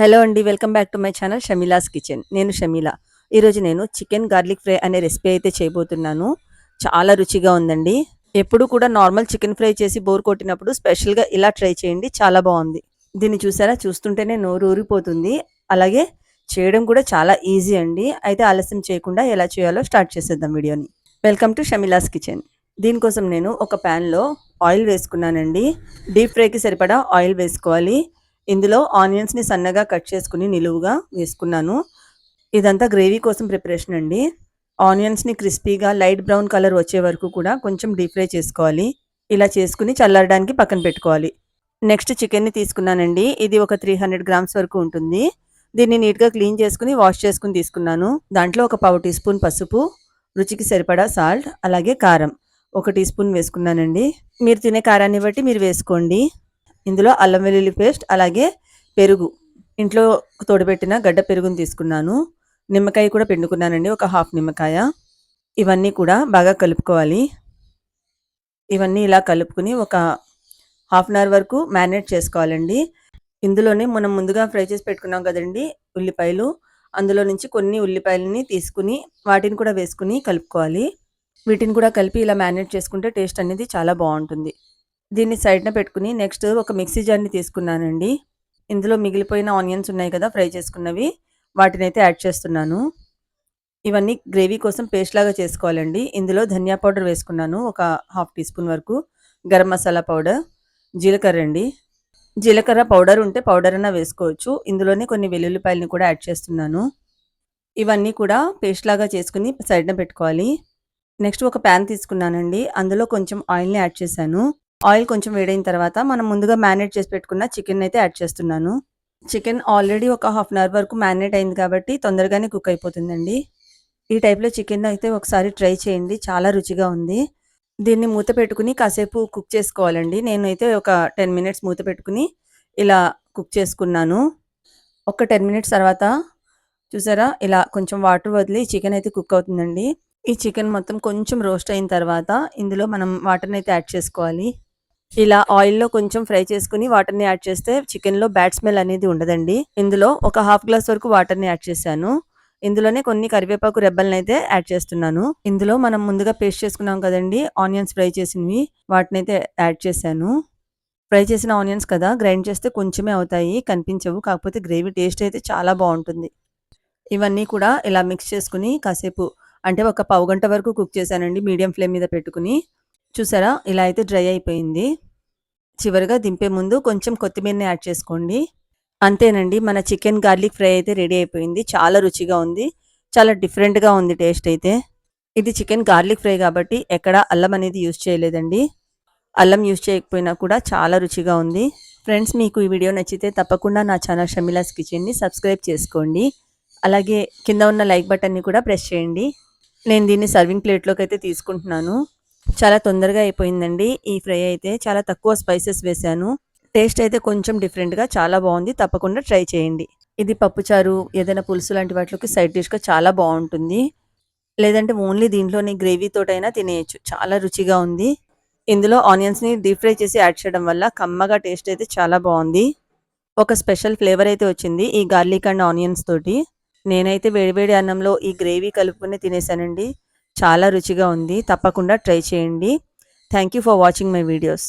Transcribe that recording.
Hello అండి welcome back to my channel Shamila's kitchen. నేను షమీలా. ఈరోజు నేను చికెన్ గార్లిక్ ఫ్రై అనే రెసిపీ అయితే చేయబోతున్నాను. చాలా రుచిగా ఉందండి. ఎప్పుడు కూడా నార్మల్ చికెన్ ఫ్రై చేసి బోర్ కొట్టినప్పుడు స్పెషల్గా ఇలా ట్రై చేయండి చాలా బాగుంది. దీన్ని చూసారా? చూస్తుంటేనే నోరు ఊరిపోతుంది. అలాగే చేయడం కూడా చాలా ఈజీ అండి. అయితే ఆలస్యం చేయకుండా ఎలా చేయాలో స్టార్ట్ చేసేద్దాం వీడియోని. Welcome to Shamila's kitchen. దీనికోసం నేను ఒక ప్యాన్లో ఆయిల్ వేసుకున్నానండి. డీప్ ఫ్రైకి సరిపడా ఆయిల్ వేసుకోవాలి. ఇందులో ఆనియన్స్ని సన్నగా కట్ చేసుకుని నిలువుగా వేసుకున్నాను. ఇదంతా గ్రేవీ కోసం ప్రిపరేషన్ అండి. ఆనియన్స్ని క్రిస్పీగా లైట్ బ్రౌన్ కలర్ వచ్చే వరకు కూడా కొంచెం డీప్ ఫ్రై చేసుకోవాలి. ఇలా చేసుకుని చల్లారడానికి పక్కన పెట్టుకోవాలి. నెక్స్ట్ చికెన్ని తీసుకున్నానండి. ఇది ఒక త్రీ హండ్రెడ్ గ్రామ్స్ వరకు ఉంటుంది. దీన్ని నీట్గా క్లీన్ చేసుకుని వాష్ చేసుకుని తీసుకున్నాను. దాంట్లో ఒక పావు టీ స్పూన్ పసుపు రుచికి సరిపడా సాల్ట్ అలాగే కారం. ఒక టీ స్పూన్ వేసుకున్నానండి. మీరు తినే కారాన్ని బట్టి మీరు వేసుకోండి. ఇందులో అల్లం వెల్లుల్లి పేస్ట్ అలాగే పెరుగు. ఇంట్లో తోడబెట్టిన గడ్డ పెరుగుని తీసుకున్నాను. నిమ్మకాయ కూడా పిండుకున్నానండి ఒక హాఫ్ నిమ్మకాయ. ఇవన్నీ కూడా బాగా కలుపుకోవాలి. ఇవన్నీ ఇలా కలుపుకుని ఒక హాఫ్ అన్ అవర్ వరకు మ్యారినేట్ చేసుకోవాలండి. ఇందులోనే మనం ముందుగా ఫ్రై చేసి పెట్టుకున్నాం కదండి ఉల్లిపాయలు. అందులో నుంచి కొన్ని ఉల్లిపాయలని తీసుకుని వాటిని కూడా వేసుకుని కలుపుకోవాలి. వీటిని కూడా కలిపి ఇలా మ్యారినేట్ చేసుకుంటే టేస్ట్ అనేది చాలా బాగుంటుంది. దీన్ని సైడ్న పెట్టుకుని నెక్స్ట్ ఒక మిక్సీ జార్ని తీసుకున్నానండి. ఇందులో మిగిలిపోయిన ఆనియన్స్ ఉన్నాయి కదా ఫ్రై చేసుకున్నవి వాటిని అయితే యాడ్ చేస్తున్నాను. ఇవన్నీ గ్రేవీ కోసం పేస్ట్ లాగా చేసుకోవాలండి. ఇందులో ధనియా పౌడర్ వేసుకున్నాను ఒక హాఫ్ టీ స్పూన్ వరకు. గరం మసాలా పౌడర్ జీలకర్ర అండి. జీలకర్ర పౌడర్ ఉంటే పౌడర్ అన్నా వేసుకోవచ్చు. ఇందులోనే కొన్ని వెల్లుల్లిపాయలని కూడా యాడ్ చేస్తున్నాను. ఇవన్నీ కూడా పేస్ట్ లాగా చేసుకుని సైడ్న పెట్టుకోవాలి. నెక్స్ట్ ఒక ప్యాన్ తీసుకున్నానండి. అందులో కొంచెం ఆయిల్ని యాడ్ చేశాను. ఆయిల్ కొంచెం వేడైన తర్వాత మనం ముందుగా మ్యారినేట్ చేసి పెట్టుకున్న చికెన్ అయితే యాడ్ చేస్తున్నాను. చికెన్ ఆల్రెడీ ఒక హాఫ్ అన్ అవర్ వరకు మ్యారినేట్ అయింది కాబట్టి తొందరగానే కుక్ అయిపోతుందండి. ఈ టైప్లో చికెన్ అయితే ఒకసారి ట్రై చేయండి చాలా రుచిగా ఉంది. దీన్ని మూత పెట్టుకుని కాసేపు కుక్ చేసుకోవాలండి. నేనైతే ఒక టెన్ మినిట్స్ మూత పెట్టుకుని ఇలా కుక్ చేసుకున్నాను. ఒక టెన్ మినిట్స్ తర్వాత చూసారా ఇలా కొంచెం వాటర్ వదిలి చికెన్ అయితే కుక్ అవుతుందండి. ఈ చికెన్ మొత్తం కొంచెం రోస్ట్ అయిన తర్వాత ఇందులో మనం వాటర్ని అయితే యాడ్ చేసుకోవాలి. ఇలా ఆయిల్లో కొంచెం ఫ్రై చేసుకుని వాటర్ని యాడ్ చేస్తే చికెన్లో బ్యాడ్ స్మెల్ అనేది ఉండదండి. ఇందులో ఒక హాఫ్ గ్లాస్ వరకు వాటర్ని యాడ్ చేశాను. ఇందులోనే కొన్ని కరివేపాకు రెబ్బల్ని అయితే యాడ్ చేస్తున్నాను. ఇందులో మనం ముందుగా పేస్ట్ చేసుకున్నాం కదండి ఆనియన్స్ ఫ్రై చేసినవి వాటిని అయితే యాడ్ చేశాను. ఫ్రై చేసిన ఆనియన్స్ కదా గ్రైండ్ చేస్తే కొంచెమే అవుతాయి కనిపించవు కాకపోతే గ్రేవీ టేస్ట్ అయితే చాలా బాగుంటుంది. ఇవన్నీ కూడా ఇలా మిక్స్ చేసుకుని కాసేపు అంటే ఒక పావు గంట వరకు కుక్ చేశానండి మీడియం ఫ్లేమ్ మీద పెట్టుకుని. చూసారా? ఇలా అయితే డ్రై అయిపోయింది. చివరిగా దింపే ముందు కొంచెం కొత్తిమీరని యాడ్ చేసుకోండి. అంతేనండి మన చికెన్ గార్లిక్ ఫ్రై అయితే రెడీ అయిపోయింది. చాలా రుచిగా ఉంది. చాలా డిఫరెంట్గా ఉంది టేస్ట్ అయితే. ఇది చికెన్ గార్లిక్ ఫ్రై కాబట్టి ఎక్కడ అల్లం అనేది యూజ్ చేయలేదండి. అల్లం యూజ్ చేయకపోయినా కూడా చాలా రుచిగా ఉంది. ఫ్రెండ్స్ మీకు ఈ వీడియో నచ్చితే తప్పకుండా నా ఛానల్ షమిలాస్ కిచెన్ని సబ్స్క్రైబ్ చేసుకోండి. అలాగే కింద ఉన్న లైక్ బటన్ని కూడా ప్రెస్ చేయండి. నేను దీన్ని సర్వింగ్ ప్లేట్లోకి అయితే తీసుకుంటున్నాను. చాలా తొందరగా అయిపోయిందండి. ఈ ఫ్రై అయితే చాలా తక్కువ స్పైసెస్ వేశాను టేస్ట్ అయితే కొంచెం డిఫరెంట్గా చాలా బాగుంది. తప్పకుండా ట్రై చేయండి. ఇది పప్పుచారు ఏదైనా పులుసు లాంటి వాటిలోకి సైడ్ డిష్గా చాలా బాగుంటుంది. లేదంటే ఓన్లీ దీంట్లోని గ్రేవీతోటైనా తినేయచ్చు. చాలా రుచిగా ఉంది. ఇందులో ఆనియన్స్ని డీప్ ఫ్రై చేసి యాడ్ చేయడం వల్ల కమ్మగా టేస్ట్ అయితే చాలా బాగుంది. ఒక స్పెషల్ ఫ్లేవర్ అయితే వచ్చింది ఈ గార్లిక్ అండ్ ఆనియన్స్ తోటి. నేనైతే వేడివేడి అన్నంలో ఈ గ్రేవీ కలుపుకుని తినేసానండి. చాలా రుచిగా ఉంది. తప్పకుండా ట్రై చేయండి. Thank you for watching my videos